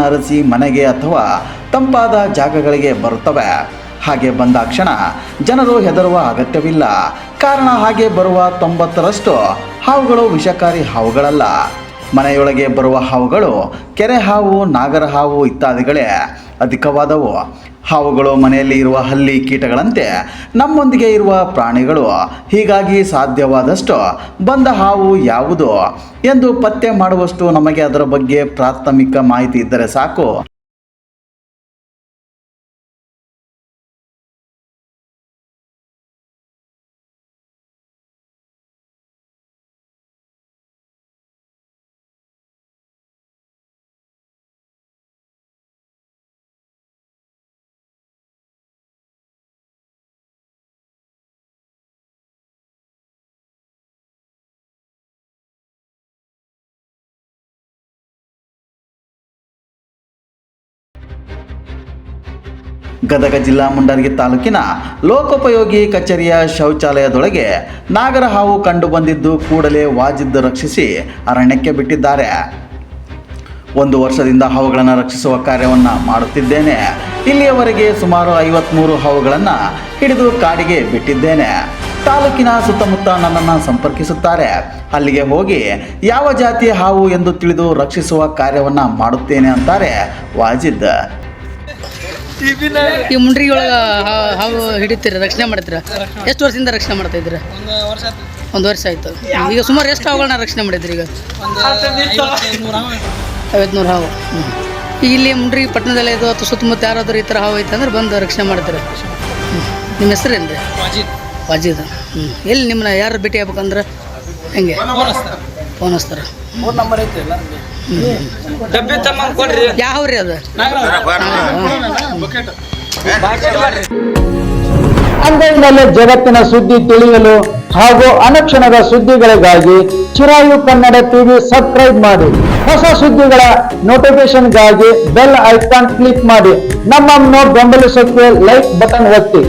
ಅರಸಿ ಮನೆಗೆ ಅಥವಾ ತಂಪಾದ ಜಾಗಗಳಿಗೆ ಬರುತ್ತವೆ. ಹಾಗೆ ಬಂದಾಕ್ಷಣ ಜನರು ಹೆದರುವ ಅಗತ್ಯವಿಲ್ಲ. ಕಾರಣ ಹಾಗೆ ಬರುವ ತೊಂಬತ್ತರಷ್ಟು ಹಾವುಗಳು ವಿಷಕಾರಿ ಹಾವುಗಳಲ್ಲ. ಮನೆಯೊಳಗೆ ಬರುವ ಹಾವುಗಳು, ಕೆರೆ ಹಾವು, ನಾಗರ ಹಾವು ಇತ್ಯಾದಿಗಳೇ ಅಧಿಕವಾದವು. ಹಾವುಗಳು ಮನೆಯಲ್ಲಿ ಇರುವ ಹಲ್ಲಿ ಕೀಟಗಳಂತೆ ನಮ್ಮೊಂದಿಗೆ ಇರುವ ಪ್ರಾಣಿಗಳು, ಹೀಗಾಗಿ ಸಾಧ್ಯವಾದಷ್ಟು ಬಂದ ಹಾವು ಯಾವುದು? ಎಂದು ಪತ್ತೆ ಮಾಡುವಷ್ಟು ನಮಗೆ ಅದರ ಬಗ್ಗೆ ಪ್ರಾಥಮಿಕ ಮಾಹಿತಿ ಇದ್ದರೆ ಸಾಕು. ಗದಗ ಜಿಲ್ಲಾ ಮುಂಡರಗಿ ತಾಲೂಕಿನ ಲೋಕೋಪಯೋಗಿ ಕಚೇರಿಯ ಶೌಚಾಲಯದೊಳಗೆ ನಾಗರ ಹಾವು ಕಂಡು ಬಂದಿದ್ದು ಕೂಡಲೇ ವಾಜಿದ್ದು ರಕ್ಷಿಸಿ ಅರಣ್ಯಕ್ಕೆ ಬಿಟ್ಟಿದ್ದಾರೆ. ಒಂದು ವರ್ಷದಿಂದ ಹಾವುಗಳನ್ನು ರಕ್ಷಿಸುವ ಕಾರ್ಯವನ್ನು ಮಾಡುತ್ತಿದ್ದೇನೆ. ಇಲ್ಲಿಯವರೆಗೆ ಸುಮಾರು ಐವತ್ತ್ಮೂರು ಹಾವುಗಳನ್ನು ಹಿಡಿದು ಕಾಡಿಗೆ ಬಿಟ್ಟಿದ್ದೇನೆ. ತಾಲೂಕಿನ ಸುತ್ತಮುತ್ತ ನನ್ನನ್ನು ಸಂಪರ್ಕಿಸುತ್ತಾರೆ. ಅಲ್ಲಿಗೆ ಹೋಗಿ ಯಾವ ಜಾತಿಯ ಹಾವು ಎಂದು ತಿಳಿದು ರಕ್ಷಿಸುವ ಕಾರ್ಯವನ್ನು ಮಾಡುತ್ತೇನೆ ಅಂತಾರೆ ವಾಜಿದ್. ಈ ಮುಂಡ್ರಿಗೆ ಒಳಗೆ ಹಾವು ಹಿಡಿತೀರ ರಕ್ಷಣೆ ಮಾಡ್ತೀರ ಎಷ್ಟು ವರ್ಷದಿಂದ ರಕ್ಷಣೆ ಮಾಡ್ತಾ ಇದ್ರ ಒಂದು ವರ್ಷ ಆಯ್ತು. ಈಗ ಸುಮಾರು ಎಷ್ಟು ಹಾವುಗಳನ್ನ ರಕ್ಷಣೆ ಮಾಡಿದ್ರಿ ಈಗ. ಐವತ್ನೂರು ಹಾವು ಈಗ ಇಲ್ಲಿ ಮುಂಡ್ರಿ ಪಟ್ಟಣದಲ್ಲಿ ಇದು ಅಥವಾ ಸುತ್ತಮುತ್ತ ಯಾರಾದರೂ ಈ ಥರ ಹಾವು ಐತೆ ಅಂದ್ರೆ ಬಂದು ರಕ್ಷಣೆ ಮಾಡ್ತಾರೆ. ನಿಮ್ಮ ಹೆಸರೇನು ರೀ ವಾಜಿದ್. ವಾಜೀದ್ ಹ್ಞೂ ಎಲ್ಲಿ ನಿಮ್ಮನ್ನ ಯಾರು ಭೇಟಿ ಆಗ್ಬೇಕಂದ್ರೆ ಹೆಂಗೆ ಫೋನ್ ಹಚ್ತಾರೆ. ಫೋನ್ ಹಚ್ತಾರೆ ಫೋನ್ ನಂಬರ್ ಐತಿ ಎಲ್ಲ ಡಬ್ಬಿ ತಮ್ಮಂದ್ ಕೊಡ್ರಿ. ಯಾವ ರೀ ಅದು ಅಂಗೈನಲ್ಲಿ ಜಗತ್ತಿನ ಸುದ್ದಿ ತಿಳಿಯಲು ಹಾಗೂ ಅನುಕ್ಷಣದ ಸುದ್ದಿಗಳಿಗಾಗಿ ಚಿರಾಯು ಕನ್ನಡ ಟಿವಿ ಸಬ್ಸ್ಕ್ರೈಬ್ ಮಾಡಿ. ಹೊಸ ಸುದ್ದಿಗಳ ನೋಟಿಫಿಕೇಶನ್ಗಾಗಿ ಬೆಲ್ ಐಕಾನ್ ಕ್ಲಿಕ್ ಮಾಡಿ. ನಮ್ಮನ್ನು ಬೆಂಬಲಿಸೋಕೆ ಲೈಕ್ ಬಟನ್ ಒತ್ತಿ.